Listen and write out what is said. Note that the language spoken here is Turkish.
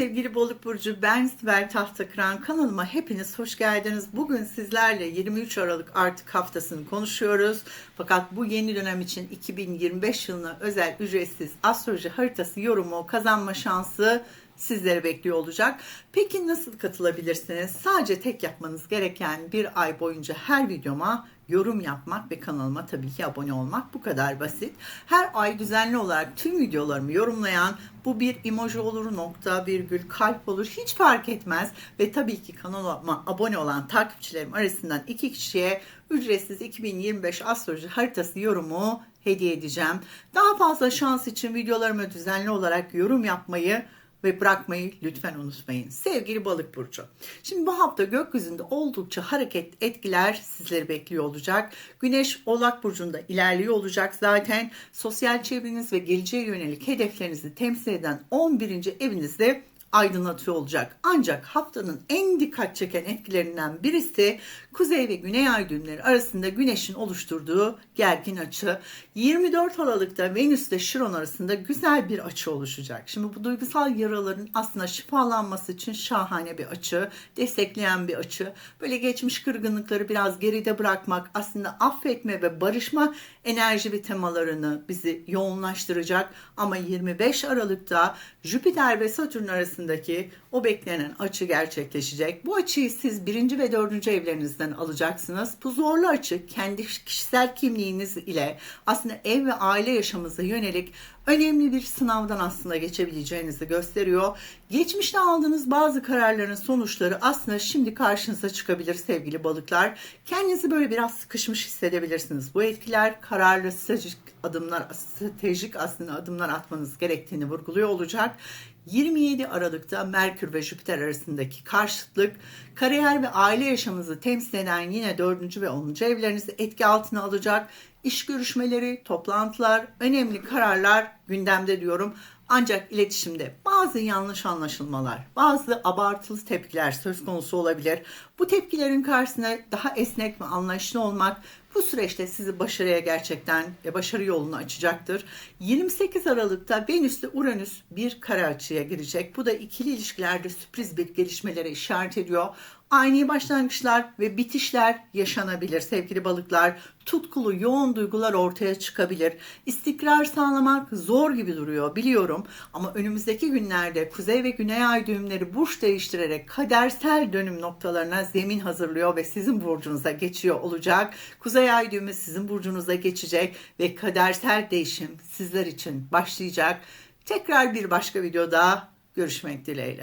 Sevgili Balık Burcu, ben Sibel Tahtakıran kanalıma hepiniz hoş geldiniz. Bugün sizlerle 23 Aralık artık haftasını konuşuyoruz. Fakat bu yeni dönem için 2025 yılına özel ücretsiz astroloji haritası yorumu kazanma şansı sizleri bekliyor olacak. Peki nasıl katılabilirsiniz? Sadece tek yapmanız gereken bir ay boyunca her videoma yorum yapmak ve kanalıma tabii ki abone olmak bu kadar basit. Her ay düzenli olarak tüm videolarımı yorumlayan bu bir emoji olur, nokta, virgül, kalp olur hiç fark etmez. Ve tabii ki kanalıma abone olan takipçilerim arasından iki kişiye ücretsiz 2025 astroloji haritası yorumu hediye edeceğim. Daha fazla şans için videolarıma düzenli olarak yorum yapmayı ve bırakmayı lütfen unutmayın. Sevgili balık burcu. Şimdi bu hafta gökyüzünde oldukça hareket etkiler sizleri bekliyor olacak. Güneş Oğlak burcunda ilerliyor olacak. Zaten sosyal çevreniz ve geleceğe yönelik hedeflerinizi temsil eden 11. evinizde aydınlatıyor olacak. Ancak haftanın en dikkat çeken etkilerinden birisi kuzey ve güney ay düğümleri arasında güneşin oluşturduğu gergin açı. 24 Aralık'ta Venüs ile Şiron arasında güzel bir açı oluşacak. Şimdi bu duygusal yaraların aslında şifalanması için şahane bir açı, destekleyen bir açı. Böyle geçmiş kırgınlıkları biraz geride bırakmak, aslında affetme ve barışma enerji ve temalarını bizi yoğunlaştıracak. Ama 25 Aralık'ta Jüpiter ve Satürn arasındaki o beklenen açı gerçekleşecek. Bu açıyı siz birinci ve dördüncü evlerinizden alacaksınız. Bu zorlu açı kendi kişisel kimliğiniz ile aslında ev ve aile yaşamınıza yönelik önemli bir sınavdan aslında geçebileceğinizi gösteriyor. Geçmişte aldığınız bazı kararların sonuçları aslında şimdi karşınıza çıkabilir sevgili balıklar. Kendinizi böyle biraz sıkışmış hissedebilirsiniz. Bu etkiler kararlı stratejik adımlar, stratejik aslında adımlar atmanız gerektiğini vurguluyor olacak. 27 Aralık'ta Merkür ve Jüpiter arasındaki karşıtlık kariyer ve aile yaşamınızı temsil eden yine 4. ve 10. evlerinizi etki altına alacak. İş görüşmeleri, toplantılar, önemli kararlar gündemde diyorum. Ancak iletişimde bazı yanlış anlaşılmalar, bazı abartılı tepkiler söz konusu olabilir. Bu tepkilerin karşısına daha esnek ve anlayışlı olmak bu süreçte sizi başarıya gerçekten başarı yolunu açacaktır. 28 Aralık'ta Venüs ile Uranüs bir kare açıya girecek. Bu da ikili ilişkilerde sürpriz bir gelişmelere işaret ediyor. Ani başlangıçlar ve bitişler yaşanabilir sevgili balıklar. Tutkulu yoğun duygular ortaya çıkabilir. İstikrar sağlamak zor gibi duruyor biliyorum ama önümüzdeki günlerde kuzey ve güney ay düğümleri burç değiştirerek kadersel dönüm noktalarına zemin hazırlıyor ve sizin burcunuza geçiyor olacak. Kuzey ay düğümü sizin burcunuza geçecek ve kadersel değişim sizler için başlayacak. Tekrar bir başka videoda görüşmek dileğiyle.